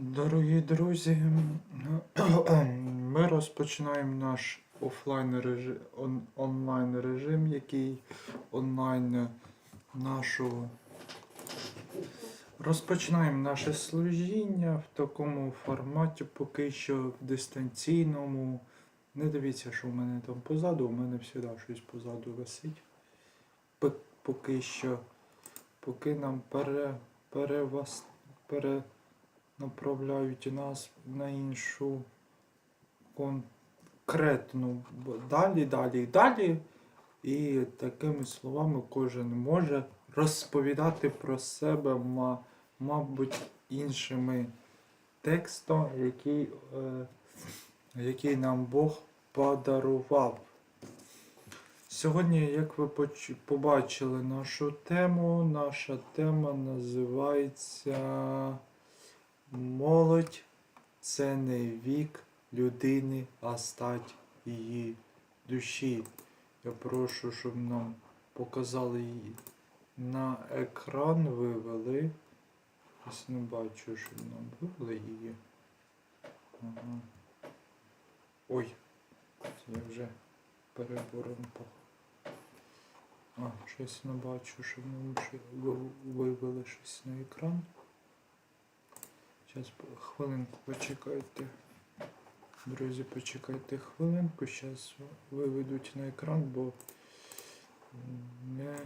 Дорогі друзі, ми розпочинаємо наш офлайн режим, он, онлайн режим, який онлайн нашу. Розпочинаємо наше служіння в такому форматі, поки що в дистанційному. Не дивіться, що в мене там позаду, у мене завжди щось позаду висить. Поки що, поки нам пере, перевас, пере, направляють нас на іншу конкретну далі, далі, далі. І такими словами кожен може розповідати про себе, мабуть, іншими текстом, який, е, який нам Бог подарував. Сьогодні, як ви побачили нашу тему, наша тема називається Молодь це не вік людини, а стать її душі. Я прошу, щоб нам показали її. На екран вивели. Ось не бачу, щоб нам вивели її. Ага. Ой, це я вже перебором. А, щось не бачу, щоб нам вивели щось на екран. Зараз хвилинку почекайте. Друзі, почекайте хвилинку. Зараз виведуть на екран, бо не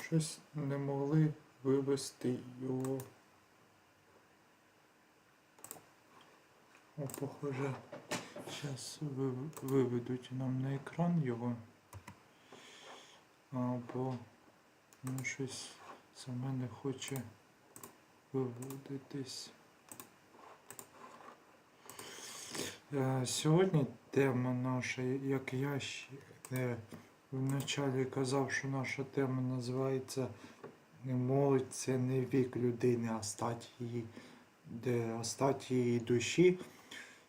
щось не могли вивести його. О, похоже, зараз виведуть нам на екран його. А, бо ну, щось саме не хоче виводитись. Е, Сьогодні тема наша, як я ще е, вначалі казав, що наша тема називається молодь це не вік людини, а стать її, а стать її душі.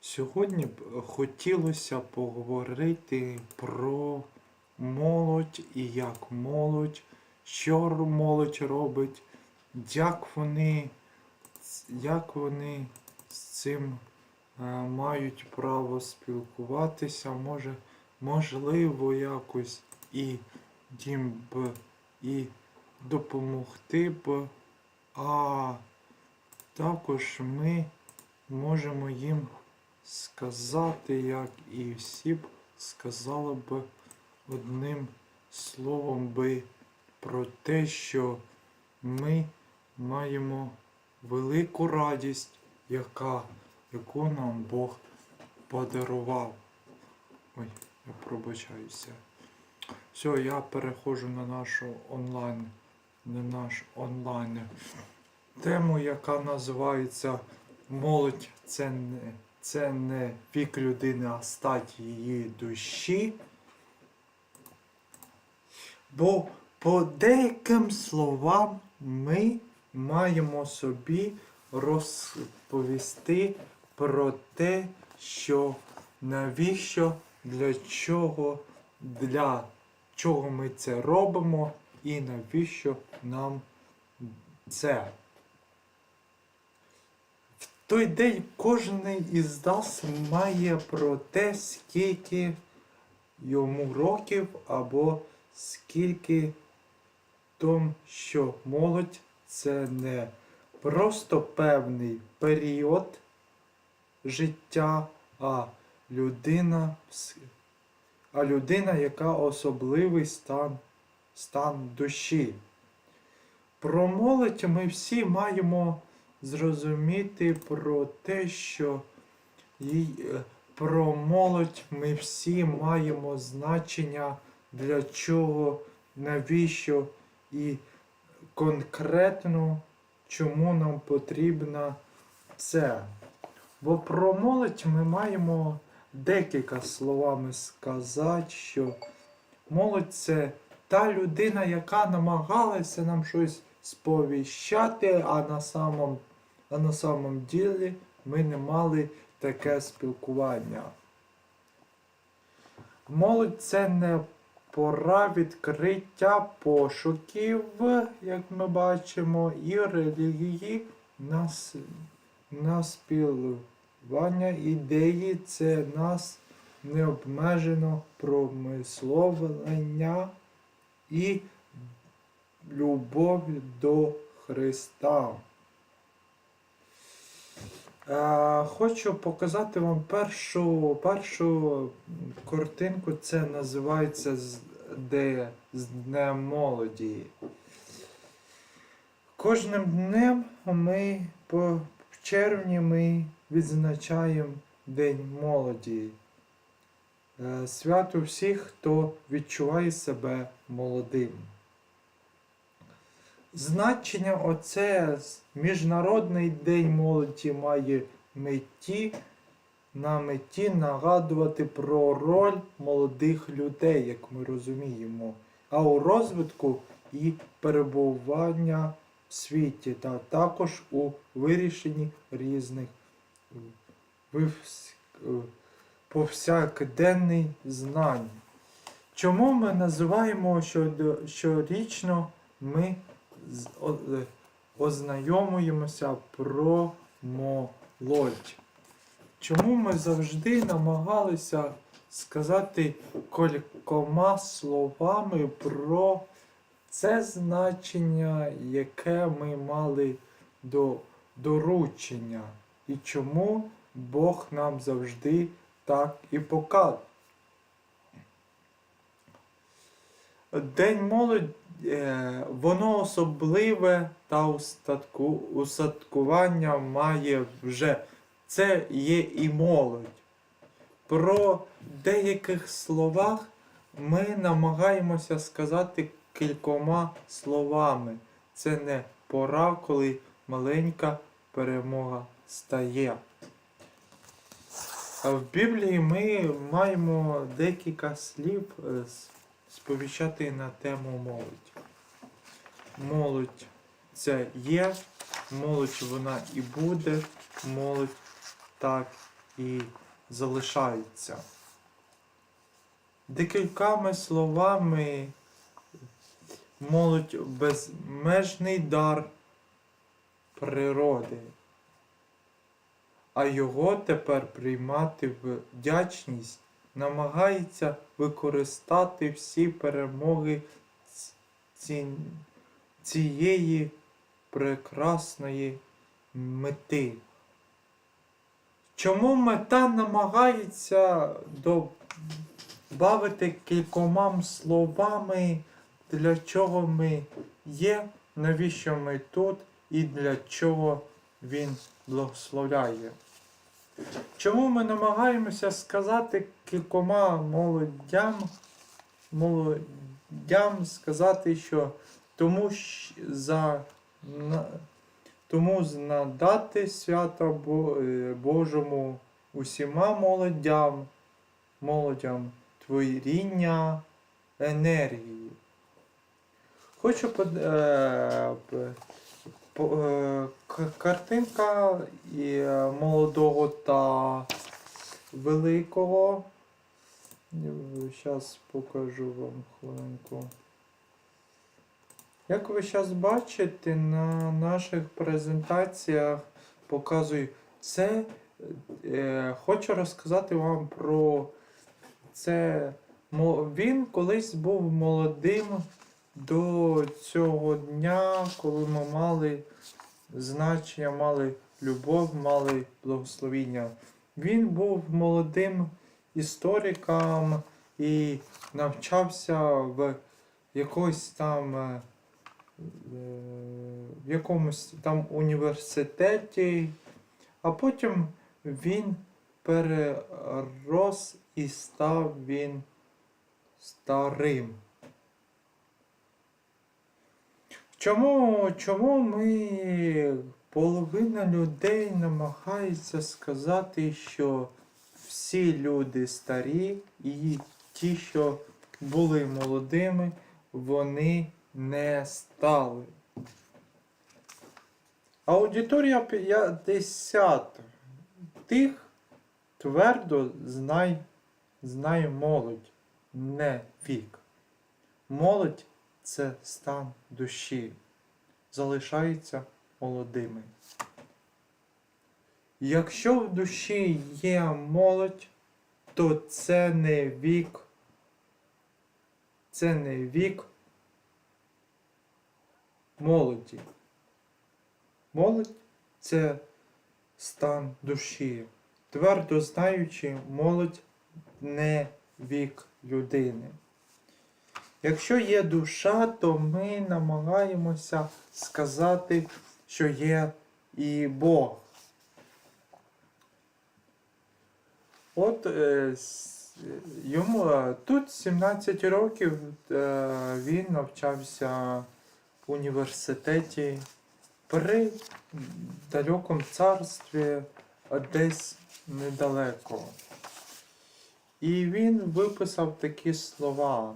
Сьогодні б хотілося поговорити про молодь і як молодь, що молодь робить, як вони, як вони з цим е, мають право спілкуватися, може, можливо, якось і їм б і допомогти б, а також ми можемо їм сказати, як і всі б сказали б одним словом би про те, що ми маємо велику радість, яка, яку нам Бог подарував. Ой, я пробачаюся. Все, я переходжу на нашу онлайн, на наш онлайн тему, яка називається Молодь це не, це не вік людини, а стать її душі. Бо по деяким словам ми маємо собі розповісти про те, що навіщо, для чого, для чого ми це робимо і навіщо нам це. В той день кожен із нас має про те, скільки йому років або скільки том, що молодь це не просто певний період життя, а людина, а людина, яка особливий стан, стан душі. Про молодь ми всі маємо зрозуміти про те, що їй, е, про молодь ми всі маємо значення для чого, навіщо і конкретно чому нам потрібно це. Бо про молодь ми маємо декілька словами сказати, що молодь це та людина, яка намагалася нам щось сповіщати, а на самом, а на самом ділі ми не мали таке спілкування. Молодь це не пора відкриття пошуків, як ми бачимо, і релігії нас, наспілування ідеї це нас необмежено промисловлення і любов до Христа. Е, хочу показати вам першу, першу картинку. Це називається з, де, з Днем молоді. Кожним днем ми по червні ми відзначаємо День молоді. Е, Свято всіх, хто відчуває себе молодим. Значення оце Міжнародний день молоді має меті на меті нагадувати про роль молодих людей, як ми розуміємо, а у розвитку і перебування в світі, та також у вирішенні різних повсякденних знань. Чому ми називаємо щорічно ми ознайомуємося про молодь? Чому ми завжди намагалися сказати кількома словами про це значення, яке ми мали до доручення, і чому Бог нам завжди так і показує? День молоді, е, воно особливе та устатку, устаткування має вже. Це є і молодь. Про деяких словах ми намагаємося сказати кількома словами. Це не пора, коли маленька перемога стає. А в Біблії ми маємо декілька слів е, сповіщати на тему молодь. Молодь це є, молодь вона і буде, молодь так і залишається. Декількома словами молодь безмежний дар природи, а його тепер приймати вдячність намагається використати всі перемоги ці- цієї прекрасної мети. Чому мета намагається добавити кількома словами, для чого ми є, навіщо ми тут і для чого він благословляє? Чому ми намагаємося сказати кількома молодям, молодям сказати, що тому за тому з- надати свята е, Божому усіма молодям, молодям творіння енергії. Хочу под, е, картинка і, е, молодого та великого. Зараз покажу вам хвилинку. Як ви зараз бачите, на наших презентаціях показую це. Е, хочу розказати вам про це. Він колись був молодим до цього дня, коли ми мали значення, мали любов, мали благословіння. Він був молодим істориком і навчався в якось там е, в якомусь там університеті, а потім він перерос і став він старим. Чому, чому ми, половина людей намагається сказати, що всі люди старі і ті, що були молодими, вони не стали. Аудиторія 50. Тих твердо знай, молодь, не вік. молодь це стан душі, залишаються молодими. Якщо в душі є молодь, то це не вік, це не вік молоді. Молодь це стан душі. Твердо знаючи, молодь не вік людини. Якщо є душа, то ми намагаємося сказати, що є і Бог. От е, йому е, тут 17 років е, він навчався в університеті при далекому царстві, десь недалеко. І він виписав такі слова,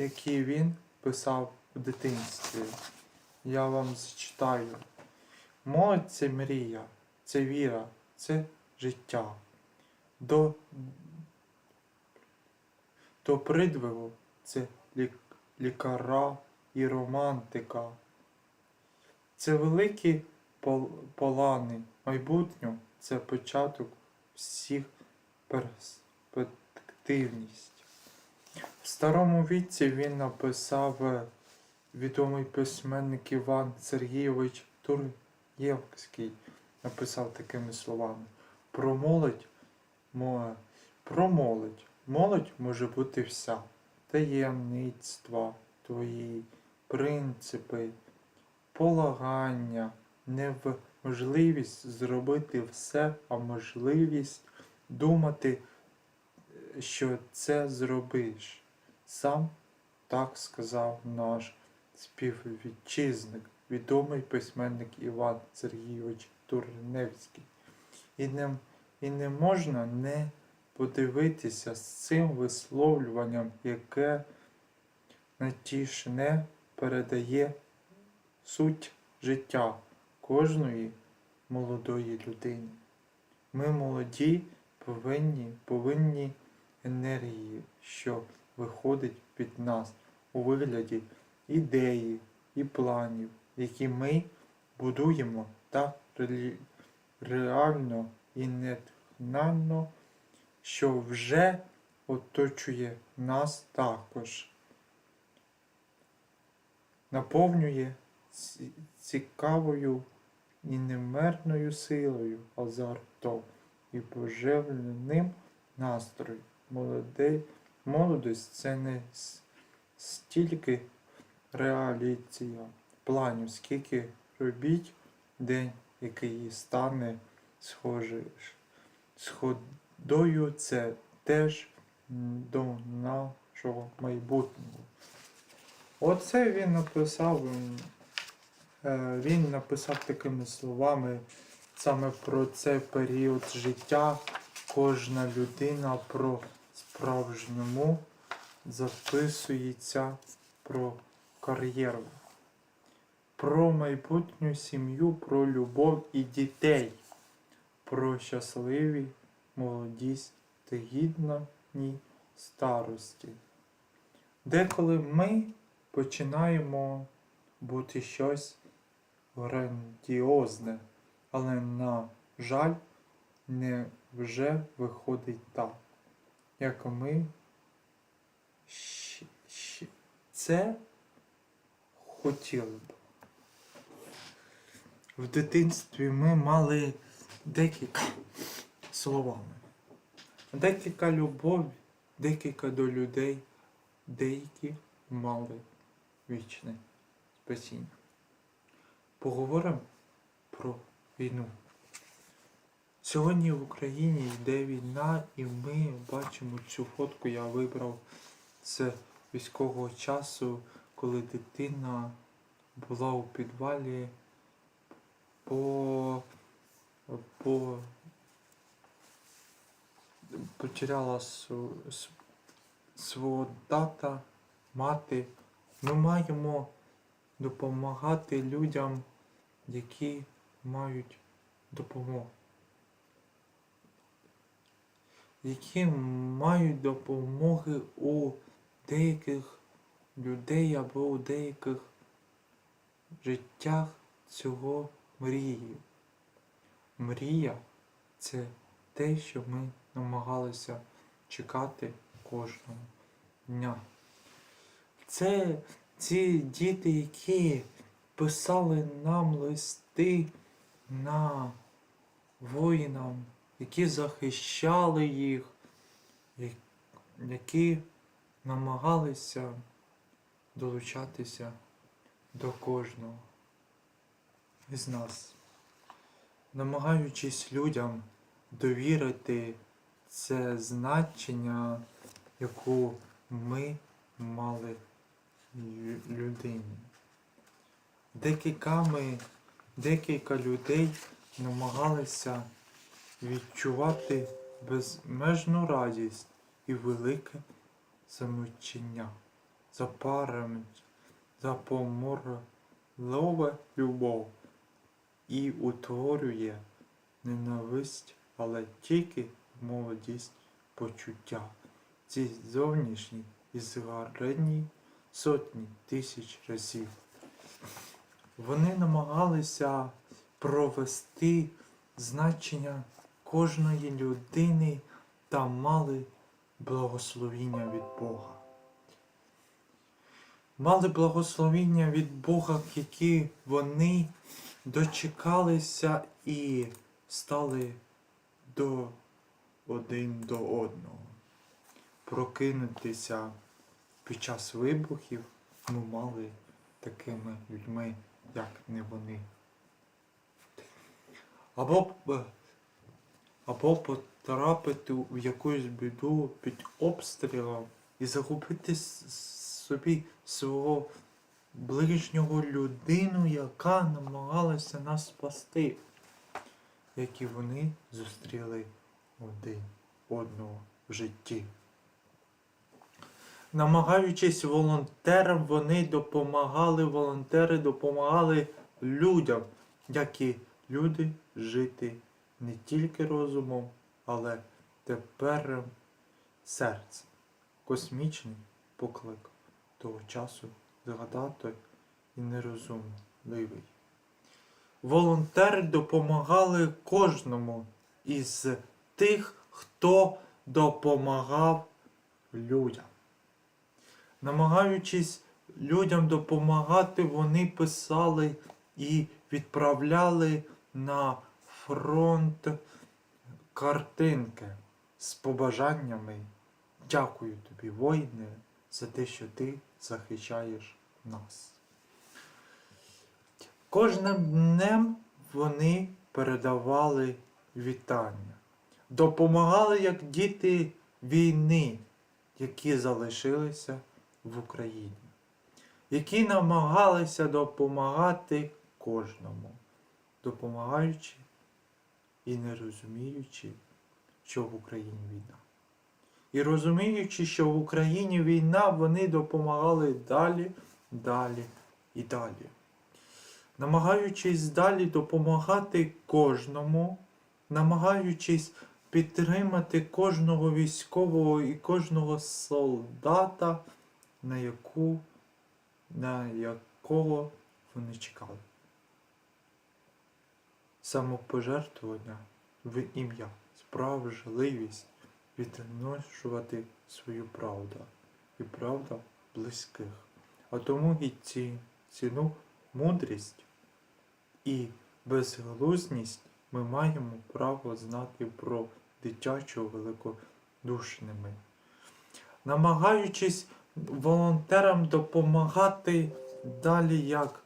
які він писав в дитинстві. Я вам зачитаю. Молодь це мрія, це віра, це життя. До, до придвигу це лік, лікара і романтика. Це великі пол- полани. Майбутнє це початок всіх перспективність. В старому віці він написав е, відомий письменник Іван Сергійович Тур'євський написав такими словами. Про молодь, мо- про молодь. Молодь може бути вся. Таємництва твої, принципи, полагання, не в можливість зробити все, а можливість думати, що це зробиш. Сам так сказав наш співвітчизник, відомий письменник Іван Сергійович Турневський. І не, і не можна не подивитися з цим висловлюванням, яке натішне передає суть життя кожної молодої людини. Ми молоді повинні, повинні енергії, що виходить від нас у вигляді ідеї і планів, які ми будуємо так реально і нетхненно, що вже оточує нас також, наповнює цікавою і немерною силою, азартом і поживленим настроєм. Молодий, молодость це не стільки реаліція планів, скільки робіть день, який стане схожий. Сходою це теж до нашого майбутнього. Оце він написав. е, Він написав такими словами саме про цей період життя. Кожна людина про справжньому записується про кар'єру, про майбутню сім'ю, про любов і дітей, про щасливі молодість та гідні старості. Деколи ми починаємо бути щось грандіозне, але, на жаль, не вже виходить так, як ми це хотіли б. В дитинстві ми мали декілька словами. Декілька любові, декілька до людей, деякі мали вічне спасіння. Поговоримо про війну. Сьогодні в Україні йде війна, і ми бачимо цю фотку. Я вибрав з військового часу, коли дитина була у підвалі по, по потеряла свого тата, мати. Ми маємо допомагати людям, які мають допомогу. Які мають допомоги у деяких людей або у деяких життях цього мрії. Мрія це те, що ми намагалися чекати кожного дня. Це ці діти, які писали нам листи на воїнам, які захищали їх, які намагалися долучатися до кожного із нас, намагаючись людям довірити це значення, яку ми мали лю- людині. Декільками, декілька людей намагалися відчувати безмежну радість і велике самочення, запаремить, запоморлове любов і утворює ненависть, але тільки молодість почуття. Ці зовнішні і згарені сотні тисяч разів. Вони намагалися провести значення кожної людини та мали благословіння від Бога. Мали благословіння від Бога, які вони дочекалися і стали до один до одного. Прокинутися під час вибухів ми мали такими людьми, як не вони. Або, е, або потрапити в якусь біду під обстрілом і загубити собі свого ближнього людину, яка намагалася нас спасти, як і вони зустріли один одного в житті. Намагаючись волонтерам, вони допомагали, волонтери допомагали людям, як і люди жити не тільки розумом, але тепер серцем. Космічний поклик того часу згадати і нерозумливий. Волонтери допомагали кожному із тих, хто допомагав людям. Намагаючись людям допомагати, вони писали і відправляли на фронт картинки з побажаннями. Дякую тобі, воїне, за те, що ти захищаєш нас. Кожним днем вони передавали вітання, допомагали як діти війни, які залишилися в Україні, які намагалися допомагати кожному, допомагаючи і не розуміючи, що в Україні війна. І розуміючи, що в Україні війна, вони допомагали далі, далі і далі. Намагаючись далі допомагати кожному, намагаючись підтримати кожного військового і кожного солдата, на, яку, на якого вони чекали. Самопожертвування в ім'я, справжливість, відношувати свою правду і правда близьких. А тому і ці, ціну мудрість і безглуздість ми маємо право знати про дитячого великодушними. Намагаючись волонтерам допомагати далі як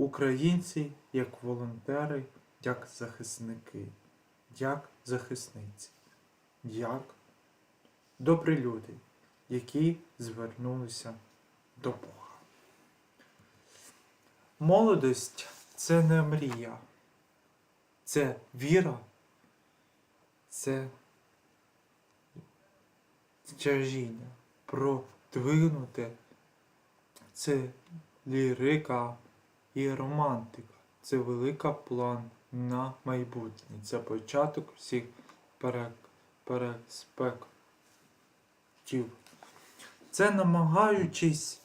українці, як волонтери, як захисники, як захисниці, як добрі люди, які звернулися до Бога. Молодость це не мрія, це віра, це тяжіння, продвинуте, це лірика і романтика, це велика план на майбутнє, це початок всіх перспектив. Це намагаючись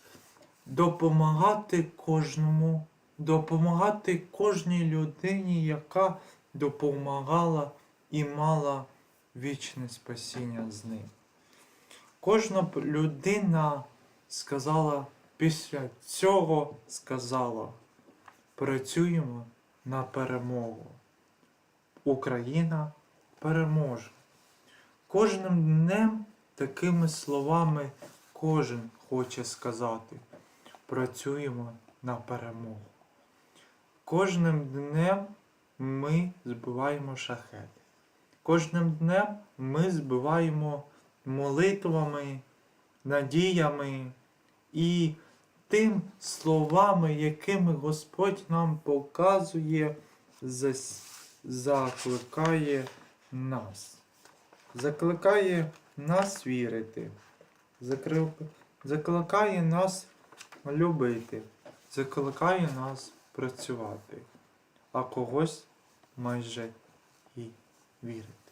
допомагати кожному, допомагати кожній людині, яка допомагала і мала вічне спасіння з ним. Кожна людина сказала після цього сказала: працюємо на перемогу. Україна переможе. Кожним днем такими словами кожен хоче сказати: працюємо на перемогу. Кожним днем ми збиваємо шахети. Кожним днем ми збиваємо молитвами, надіями і тим словами, якими Господь нам показує, закликає нас. Закликає нас вірити, закликає нас любити, закликає нас працювати, а когось майже і вірити.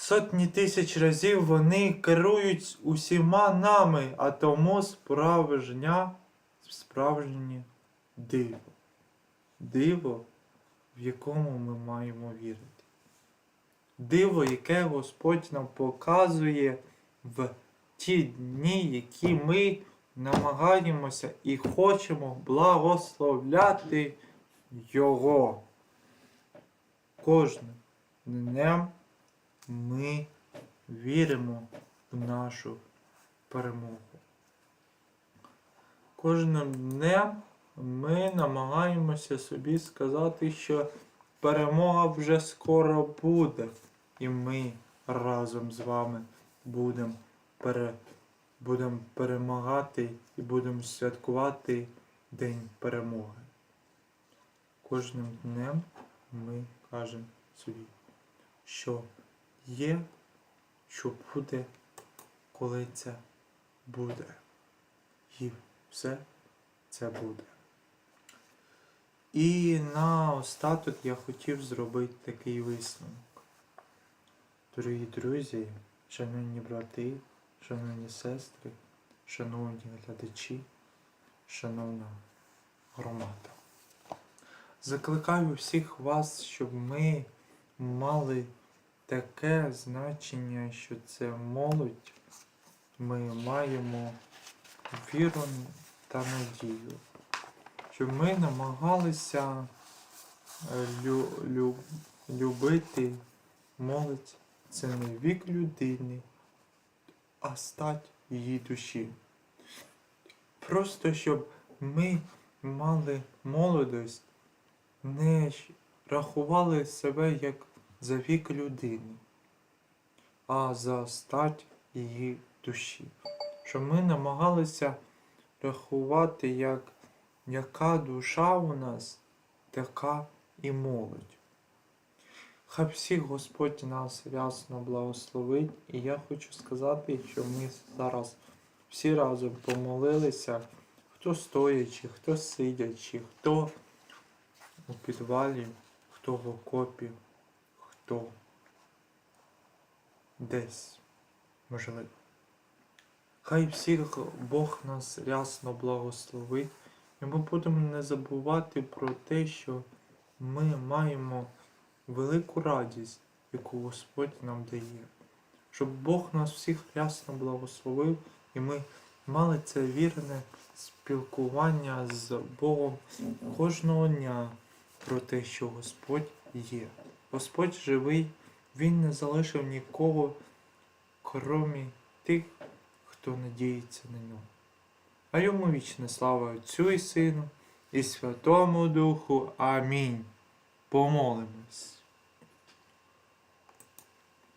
Сотні тисяч разів вони керують усіма нами, а тому справжня, справжнє диво. Диво, в якому ми маємо вірити. Диво, яке Господь нам показує в ті дні, які ми намагаємося і хочемо благословляти Його. Кожним днем ми віримо в нашу перемогу. Кожним днем ми намагаємося собі сказати, що перемога вже скоро буде, і ми разом з вами будемо пере, будем перемагати і будемо святкувати День перемоги. Кожним днем ми кажемо собі, що є, що буде, коли це буде. І все це буде. І на остаток я хотів зробити такий висновок. Дорогі друзі, шановні брати, шановні сестри, шановні глядачі, шановна громада. Закликаю всіх вас, щоб ми мали таке значення, що це молодь. Ми маємо віру та надію, щоб ми намагалися е, лю, лю, любити молодь. Це не вік людини, а стать її душі. Просто щоб ми мали молодость, не рахували себе як за вік людини, а за стать її душі. Щоб ми намагалися рахувати, як яка душа у нас, така і молодь. Хай всіх Господь нас рясно благословить, і я хочу сказати, що ми зараз всі разом помолилися, хто стоячи, хто сидячи, хто у підвалі, хто в окопі, хто десь можливо. Хай всіх Бог нас рясно благословить, і ми будемо не забувати про те, що ми маємо велику радість, яку Господь нам дає. Щоб Бог нас всіх рясно благословив, і ми мали це вірне спілкування з Богом кожного дня про те, що Господь є. Господь живий, Він не залишив нікого, крім тих, хто надіється на нього. А йому вічна слава Отцю і Сину і Святому Духу. Амінь. Помолимось.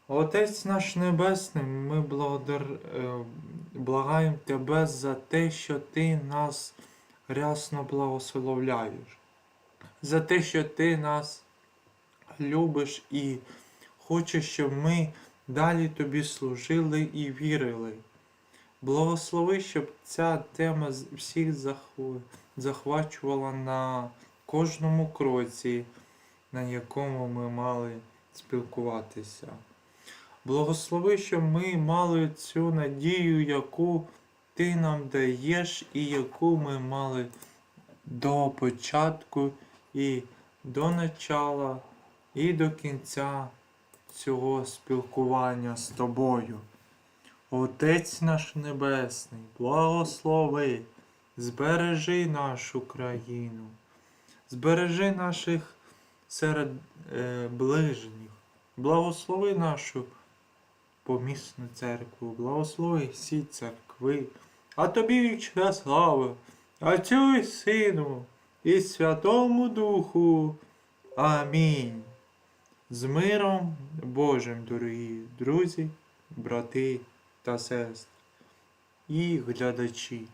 Отець наш Небесний, ми благодар... е, благаємо Тебе за те, що Ти нас рясно благословляєш, за те, що Ти нас любиш і хочеш, щоб ми далі Тобі служили і вірили. Благослови, щоб ця тема всіх захвачувала на кожному кроці, на якому ми мали спілкуватися. Благослови, щоб ми мали цю надію, яку ти нам даєш, і яку ми мали до початку і до начала, і до кінця цього спілкування з тобою. Отець наш Небесний, благослови, збережи нашу країну, збережи наших серед е, ближніх, благослови нашу помісну церкву, благослови всі церкви, а тобі вічна слава, Отцю і Сину, і Святому Духу. Амінь. З миром Божим, дорогі друзі, брати та сестри і глядачі.